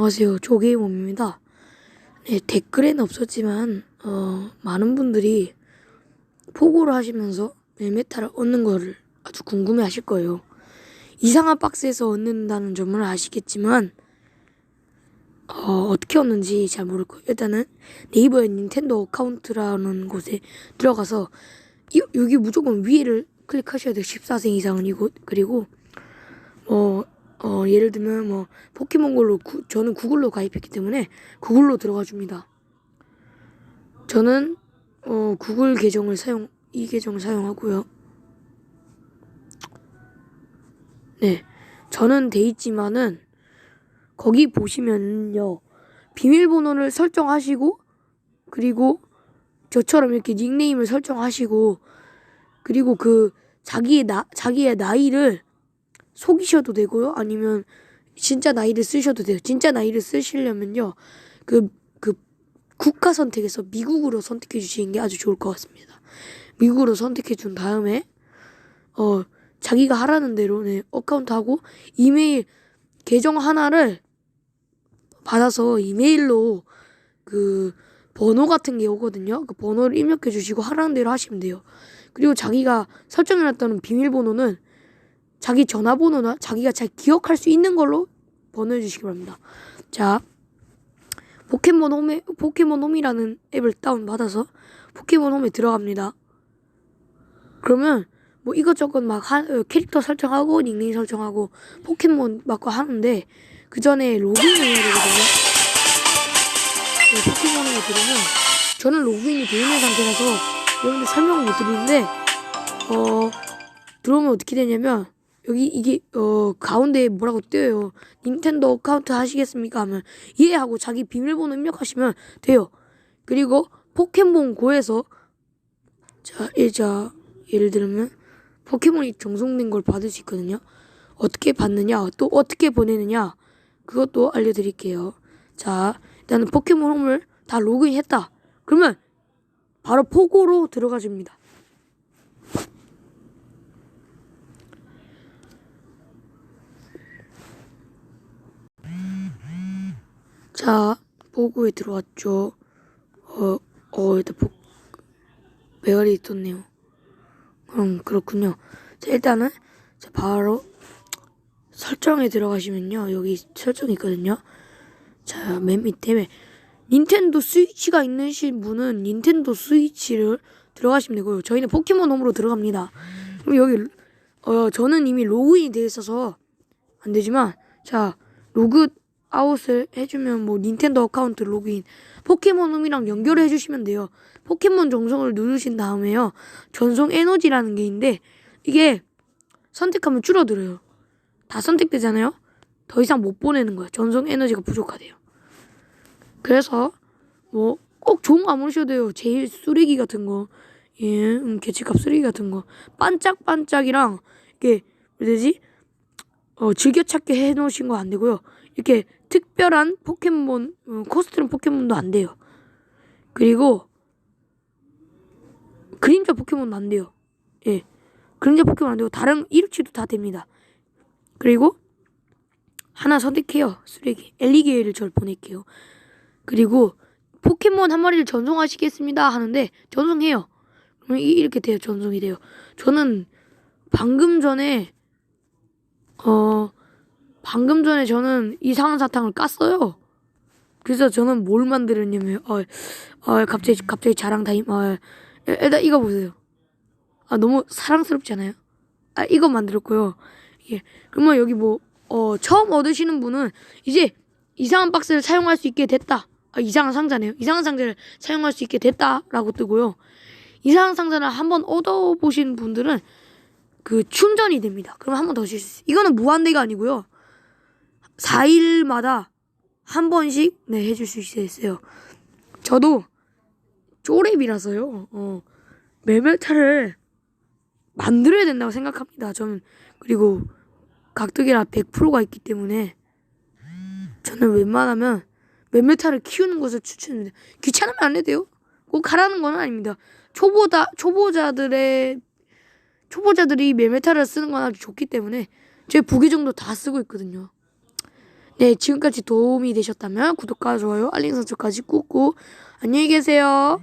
안녕하세요. 조게임홈입니다. 네, 댓글에는 없었지만 어, 많은 분들이 포고를 하시면서 멜메타를 얻는 거를 아주 궁금해 하실 거예요. 이상한 박스에서 얻는다는 점을 아시겠지만 어, 어떻게 얻는지 잘 모를 거예요. 일단은 네이버에 닌텐도 어카운트라는 곳에 들어가서 이, 여기 무조건 위에를 클릭하셔야 돼요. 14세 이상은 이곳 그리고 어, 어, 예를 들면 뭐 포켓몬골로 구, 저는 구글로 가입했기 때문에 구글로 들어가 줍니다. 저는 어, 구글 계정을 사용 이 계정을 사용하고요. 네, 저는 돼 있지만은 거기 보시면요 비밀번호를 설정하시고 그리고 저처럼 이렇게 닉네임을 설정하시고 그리고 그 자기의 나 자기의 나이를 속이셔도 되고요. 아니면 진짜 나이를 쓰셔도 돼요. 진짜 나이를 쓰시려면요. 그, 그 국가 선택에서 미국으로 선택해 주시는 게 아주 좋을 것 같습니다. 미국으로 선택해 준 다음에, 어, 자기가 하라는 대로, 네, 어카운트하고 이메일 계정 하나를 받아서 이메일로 그 번호 같은 게 오거든요. 그 번호를 입력해 주시고 하라는 대로 하시면 돼요. 그리고 자기가 설정해놨다는 비밀번호는 자기 전화번호나 자기가 잘 기억할 수 있는 걸로 번호해 주시기 바랍니다. 자, 포켓몬 홈에, 포켓몬 홈이라는 앱을 다운받아서 포켓몬 홈에 들어갑니다. 그러면 뭐 이것저것 막 하, 어, 캐릭터 설정하고 닉네임 설정하고 포켓몬 막 하는데 그 전에 로그인을 해야 되거든요. 네, 포켓몬 홈에 들으면 저는 로그인이 되어 있는 상태라서 여러분들 설명을 못 드리는데 어 들어오면 어떻게 되냐면 여기 이게 어 가운데에 뭐라고 뜨여요. 닌텐도 어카운트 하시겠습니까? 하면 예 하고 자기 비밀번호 입력하시면 돼요. 그리고 포켓몬 고에서 자, 예, 자 예를 들면 포켓몬이 정성된 걸 받을 수 있거든요. 어떻게 받느냐, 또 어떻게 보내느냐 그것도 알려드릴게요. 자, 일단은 포켓몬 홈을 다 로그인했다. 그러면 바로 포고로 들어가 줍니다. 자, 보고에 들어왔죠. 어, 어, 일단 보, 메아리 있었네요. 음, 그렇군요. 자, 일단은, 자, 바로, 설정에 들어가시면요. 여기 설정이 있거든요. 자, 맨 밑에, 닌텐도 스위치가 있으신 분은 닌텐도 스위치를 들어가시면 되고요. 저희는 포켓몬 홈으로 들어갑니다. 그럼 여기, 어, 저는 이미 로그인이 되어 있어서 안 되지만, 자, 로그 아웃을 해주면 뭐 닌텐도 어카운트 로그인 포켓몬 홈이랑 연결을 해주시면 돼요. 포켓몬 정성을 누르신 다음에요. 전송 에너지라는 게 있는데 이게 선택하면 줄어들어요. 다 선택되잖아요. 더 이상 못 보내는 거야. 전송 에너지가 부족하대요. 그래서 뭐 꼭 좋은 거안 보내셔도 돼요. 제일 쓰레기 같은 거. 예, 음, 개치값 쓰레기 같은 거. 반짝반짝이랑 이게 해야 되지? 어, 즐겨찾기 해놓으신 거 안 되고요. 이렇게 특별한 포켓몬, 어, 코스튬 포켓몬도 안 돼요. 그리고 그림자 포켓몬도 안 돼요. 예. 그림자 포켓몬 안 되고 다른 이루치도 다 됩니다. 그리고 하나 선택해요. 쓰레기. 엘리게이를 절 보낼게요. 그리고 포켓몬 한 마리를 전송하시겠습니다 하는데 전송해요. 이- 이렇게 돼요. 전송이 돼요. 저는 방금 전에 어 방금 전에 저는 이상한 사탕을 깠어요. 그래서 저는 뭘 만들었냐면, 어, 어, 갑자기, 갑자기 자랑 타임, 어, 일단 이거 보세요. 아, 너무 사랑스럽지 않아요? 아, 이거 만들었고요. 예. 그러면 여기 뭐, 어, 처음 얻으시는 분은 이제 이상한 박스를 사용할 수 있게 됐다. 아, 이상한 상자네요. 이상한 상자를 사용할 수 있게 됐다라고 뜨고요. 이상한 상자를 한번 얻어보신 분들은 그 충전이 됩니다. 그럼 한 번더쉴수 있어요. 이거는 무한대가 아니고요. 4일마다 한 번씩 네 해줄 수 있어요. 저도 쪼렙이라서요. 어, 메멜타를 만들어야 된다고 생각합니다. 저는 그리고 각득이라 100%가 있기 때문에 저는 웬만하면 메멜타를 키우는 것을 추천합니다. 귀찮으면 안 해도 돼요. 꼭 하라는 건 아닙니다. 초보자 초보자들의 초보자들이 메메타를 쓰는 건 아주 좋기 때문에 제 부계정도 다 쓰고 있거든요. 네, 지금까지 도움이 되셨다면 구독과 좋아요, 알림 설정까지 꾹꾹 안녕히 계세요.